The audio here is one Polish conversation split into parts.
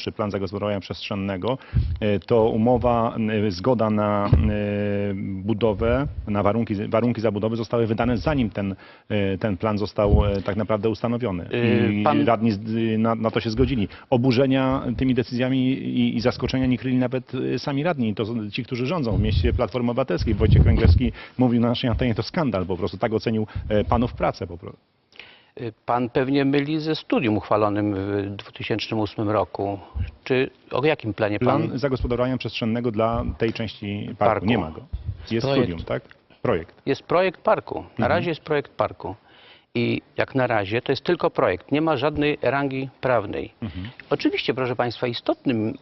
najnowszy plan zagospodarowania przestrzennego, e, to umowa, e, zgoda na e, budowę, na warunki, warunki zabudowy zostały wydane zanim ten, ten plan został tak naprawdę ustanowiony. I pan- radni na, na to się zgodzili. Oburzenia tymi decyzjami i, i zaskoczenia nie kryli nawet sami radni. To ci, którzy rządzą w mieście Platformy Obywatelskiej. Wojciech Węgierski mówił na naszej antenie, to skandal po prostu. Tak ocenił panów pracę po prostu. Pan pewnie myli ze studium uchwalonym w 2008 roku. Czy o jakim planie pan? Plan zagospodarowania przestrzennego dla tej części parku. Parku. Nie ma go. Jest Projekt. studium, tak? Projekt. Jest projekt parku. Na razie jest projekt parku. I jak na razie to jest tylko projekt. Nie ma żadnej rangi prawnej. Oczywiście, proszę Państwa, istotnym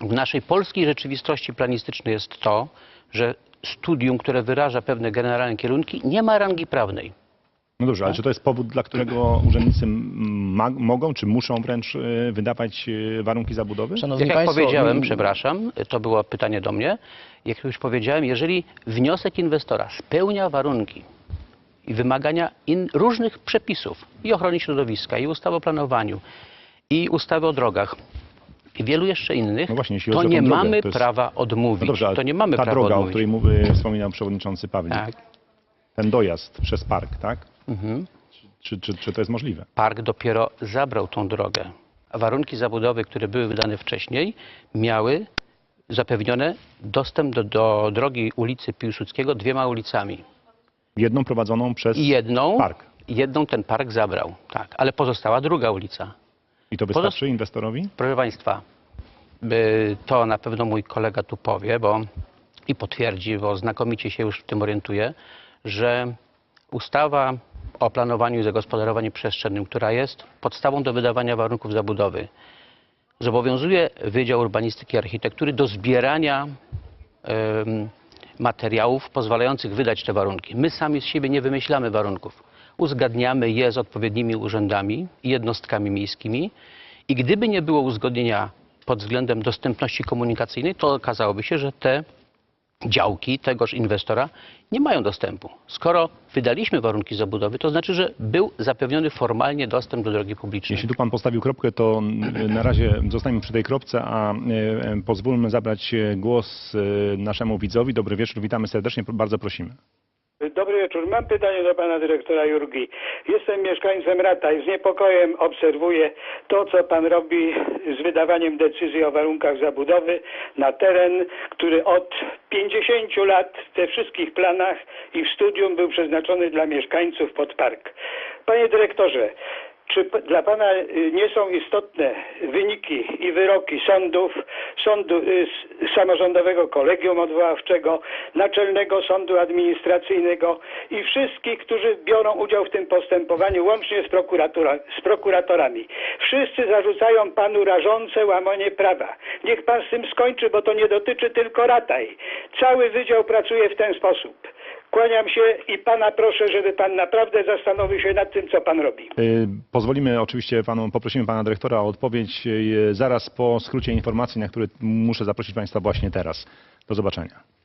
w naszej polskiej rzeczywistości planistycznej jest to, że studium, które wyraża pewne generalne kierunki, nie ma rangi prawnej. No dobrze, ale czy to jest powód, dla którego urzędnicy ma, mogą, czy muszą wręcz e, wydawać e, warunki zabudowy? Szanowni Jak, jak Państwo, powiedziałem, mm, przepraszam, to było pytanie do mnie. Jak już powiedziałem, jeżeli wniosek inwestora spełnia warunki i wymagania in, różnych przepisów i ochrony środowiska, i ustawy o planowaniu, i ustawy o drogach, i wielu jeszcze innych, No właśnie, jeśli to nie drogę, mamy to jest- prawa odmówić. No dobrze, ale to nie mamy ta prawa droga, o odmówić. której mówi, wspominał przewodniczący Pawlik, Tak. Ten dojazd przez park, tak? Mhm. Czy, czy, czy to jest możliwe? Park dopiero zabrał tą drogę. A warunki zabudowy, które były wydane wcześniej, miały zapewnione dostęp do, do drogi ulicy Piłsudskiego dwiema ulicami. Jedną prowadzoną przez jedną, park. jedną ten park zabrał, tak, ale pozostała druga ulica. I to wystarczy inwestorowi? Proszę Państwa, y, to na pewno mój kolega tu powie, bo i potwierdzi, bo znakomicie się już w tym orientuje, że ustawa o planowaniu i zagospodarowaniu przestrzennym, która jest podstawą do wydawania warunków zabudowy, zobowiązuje Wydział Urbanistyki i Architektury do zbierania materiałów pozwalających wydać te warunki. My sami z siebie nie wymyślamy warunków. Uzgadniamy je z odpowiednimi urzędami i jednostkami miejskimi i gdyby nie było uzgodnienia pod względem dostępności komunikacyjnej, to okazałoby się, że te działki tegoż inwestora nie mają dostępu. Skoro wydaliśmy warunki zabudowy, to znaczy, że był zapewniony formalnie dostęp do drogi publicznej. Jeśli tu pan postawił kropkę, to mm, na razie zostańmy przy tej kropce, a e, e, pozwólmy zabrać e, głos e, naszemu widzowi. Dobry wieczór, witamy serdecznie, bardzo prosimy. Dobry wieczór. Mam pytanie do pana dyrektora Jurgi. Jestem mieszkańcem Rata i z niepokojem obserwuję to, co pan robi z wydawaniem decyzji o warunkach zabudowy na teren, który od 50 lat w wszystkich planach i w studium był przeznaczony dla mieszkańców pod park. Panie dyrektorze, czy dla Pana y, nie są istotne wyniki i wyroki sądów, sądu y, samorządowego kolegium odwoławczego, Naczelnego Sądu Administracyjnego i wszystkich, którzy biorą udział w tym postępowaniu, łącznie z, z prokuratorami. Wszyscy zarzucają Panu rażące łamanie prawa. Niech Pan z tym skończy, bo to nie dotyczy tylko Rataj. Cały Wydział pracuje w ten sposób. Kłaniam się i Pana proszę, żeby Pan naprawdę zastanowił się nad tym, co Pan robi. E, Pozwolimy oczywiście panu, poprosimy pana dyrektora o odpowiedź e, zaraz po skrócie informacji, na który muszę zaprosić państwa właśnie teraz. Do zobaczenia.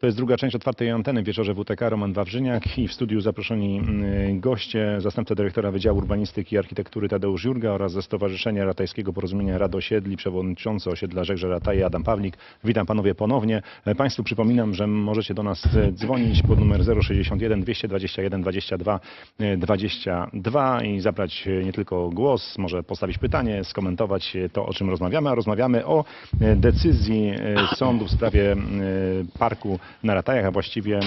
To jest druga część otwartej anteny w wieczorze WTK. Roman Wawrzyniak i w studiu zaproszeni mm, goście, zastępca dyrektora Wydziału Urbanistyki i Architektury Tadeusz Jurga oraz ze Stowarzyszenia Ratajskiego Porozumienia Rad Osiedli, przewodniczący osiedla Żegrze Rataje Adam Pawlik. Witam panowie ponownie. E, Państwu przypominam, że możecie do nas e, dzwonić pod numer 061 221 22 e, 22 i zabrać e, nie tylko głos, może postawić pytanie, skomentować to, o czym rozmawiamy, a rozmawiamy o decyzji sądu w sprawie parku na Ratajach, a właściwie e,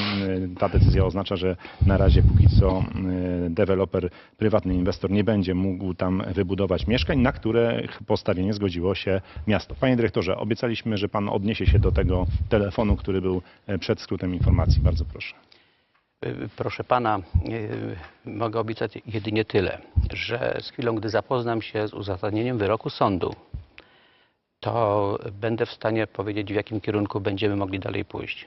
ta decyzja oznacza, że na razie póki co e, deweloper, prywatny inwestor nie będzie mógł tam wybudować mieszkań, na które postawienie zgodziło się miasto. Panie dyrektorze, obiecaliśmy, że pan odniesie się do tego telefonu, który był e, przed skrótem informacji. Bardzo proszę. Y, Proszę pana, y, mogę obiecać jedynie tyle, że z chwilą, gdy zapoznam się z uzasadnieniem wyroku sądu, to będę w stanie powiedzieć, w jakim kierunku będziemy mogli dalej pójść.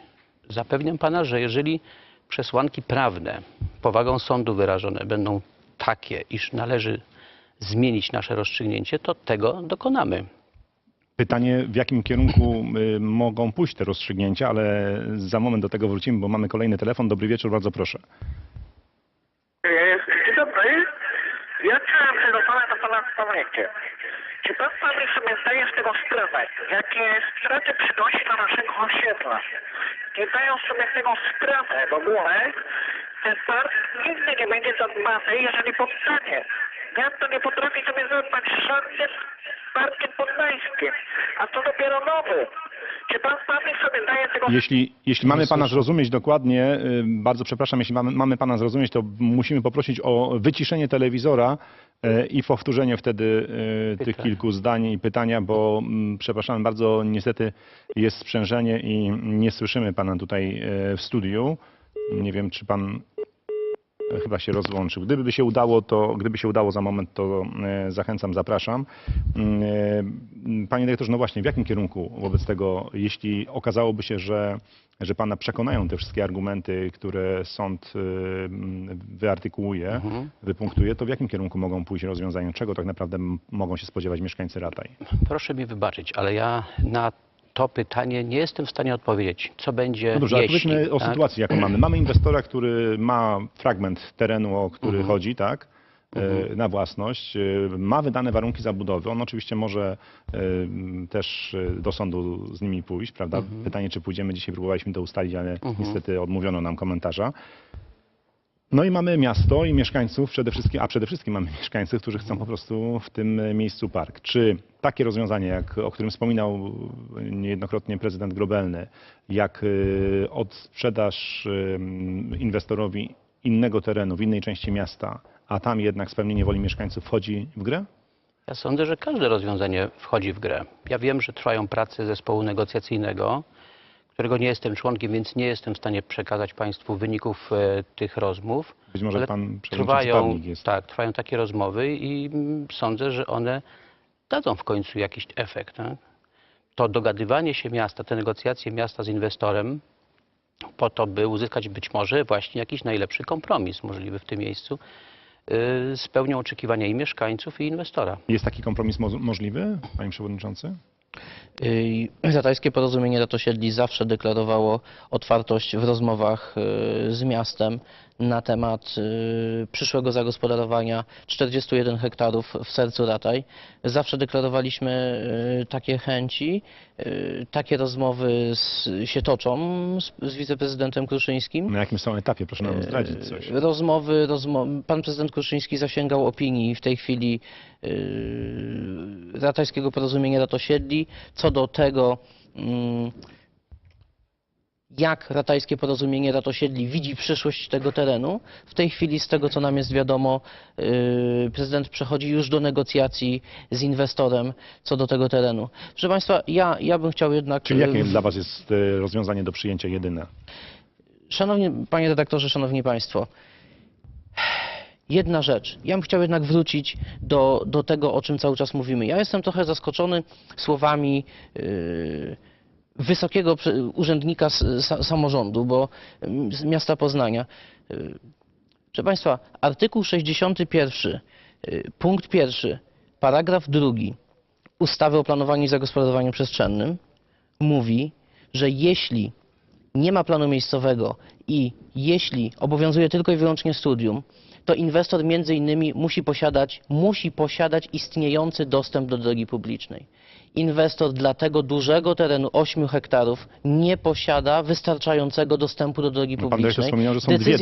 Zapewniam pana, że jeżeli przesłanki prawne powagą sądu wyrażone będą takie, iż należy zmienić nasze rozstrzygnięcie, to tego dokonamy. Pytanie, w jakim kierunku y, mogą pójść te rozstrzygnięcia, ale za moment do tego wrócimy, bo mamy kolejny telefon. Dobry wieczór, bardzo proszę. E, Dzień dobry. Ja chciałem się do pana, do pana. Pan panie sobie zdaje z tego sprawę, jakie straty przynosi dla naszego osiedla? Nie zdają sobie z tego sprawę w ogóle, ten park nigdy nie będzie zadbany, jeżeli powstanie. Miasto nie potrafi sobie zadbać żadnym parkiem podlańskim, a to dopiero nowy. Czy pan panie sobie zdaje z tego Jeśli, jeśli mamy pana zrozumieć dokładnie, y, bardzo przepraszam, jeśli mamy, mamy pana zrozumieć, to musimy poprosić o wyciszenie telewizora y, i powtórzenie wtedy y, tych Pytań. kilku zdań i pytania, bo mm, przepraszam bardzo, niestety jest sprzężenie i nie słyszymy pana tutaj y, w studiu. Nie wiem, czy pan chyba się rozłączył. Gdyby się udało, to gdyby się udało za moment, to e, zachęcam, zapraszam. Mm, e, Panie dyrektorze, no właśnie, w jakim kierunku wobec tego, jeśli okazałoby się, że, że pana przekonają te wszystkie argumenty, które sąd e, wyartykułuje, wypunktuje, to w jakim kierunku mogą pójść rozwiązania? Czego tak naprawdę mogą się spodziewać mieszkańcy Rataj? Proszę mi wybaczyć, ale ja na to pytanie nie jestem w stanie odpowiedzieć. Co będzie No dobrze, ale jeśli? powiedzmy o tak? sytuacji, jaką mamy. Mamy inwestora, który ma fragment terenu, o który Mhm. chodzi, tak? e, na własność, e, ma wydane warunki zabudowy. On oczywiście może e, też do sądu z nimi pójść, prawda? Mhm. Pytanie, czy pójdziemy dzisiaj, próbowaliśmy to ustalić, ale niestety odmówiono nam komentarza. No i mamy miasto i mieszkańców, przede wszystkim, a przede wszystkim mamy mieszkańców, którzy chcą po prostu w tym miejscu park. Czy takie rozwiązanie, jak, o którym wspominał niejednokrotnie prezydent Grobelny, jak e, odsprzedaż e, inwestorowi innego terenu w innej części miasta, a tam jednak spełnienie woli mieszkańców wchodzi w grę? Ja sądzę, że każde rozwiązanie wchodzi w grę. Ja wiem, że trwają prace zespołu negocjacyjnego, którego nie jestem członkiem, więc nie jestem w stanie przekazać Państwu wyników e, tych rozmów. Być może Ale pan trwają, jest. tak, trwają takie rozmowy i mm, sądzę, że one dadzą w końcu jakiś efekt. Tak? To dogadywanie się miasta, te negocjacje miasta z inwestorem po to, by uzyskać być może właśnie jakiś najlepszy kompromis możliwy w tym miejscu, spełnią oczekiwania i mieszkańców, i inwestora. Jest taki kompromis mo- możliwy, panie przewodniczący? Ratajskie Porozumienie Rat Osiedli zawsze deklarowało otwartość w rozmowach y, z miastem na temat y, przyszłego zagospodarowania 41 hektarów w sercu Rataj. Zawsze deklarowaliśmy y, takie chęci. Y, Takie rozmowy z, się toczą z, z wiceprezydentem Kruszyńskim. Na jakim są etapie? Proszę nam zdradzić coś. Rozmowy, rozmo... pan prezydent Kruszyński zasięgał opinii w tej chwili Ratajskiego Porozumienia Rat Osiedli co do tego, mm, jak Ratajskie Porozumienie Rat Osiedli widzi przyszłość tego terenu. W tej chwili, z tego co nam jest wiadomo, yy, prezydent przechodzi już do negocjacji z inwestorem co do tego terenu. Proszę Państwa, ja, ja bym chciał jednak... Czyli jakie yy, dla was jest e, rozwiązanie do przyjęcia jedyne? Szanowni panie redaktorze, szanowni państwo. Jedna rzecz. Ja bym chciał jednak wrócić do, do tego, o czym cały czas mówimy. Ja jestem trochę zaskoczony słowami yy, wysokiego urzędnika samorządu, bo mm, z miasta Poznania. Yy, Proszę Państwa, artykuł 61, yy, punkt pierwszy, paragraf drugi ustawy o planowaniu i zagospodarowaniu przestrzennym mówi, że jeśli nie ma planu miejscowego i jeśli obowiązuje tylko i wyłącznie studium, to inwestor między innymi musi posiadać, musi posiadać istniejący dostęp do drogi publicznej. Inwestor dla tego dużego terenu 8 hektarów nie posiada wystarczającego dostępu do drogi No, pan dyrektor publicznej. wspominał, że są dwie Decyzja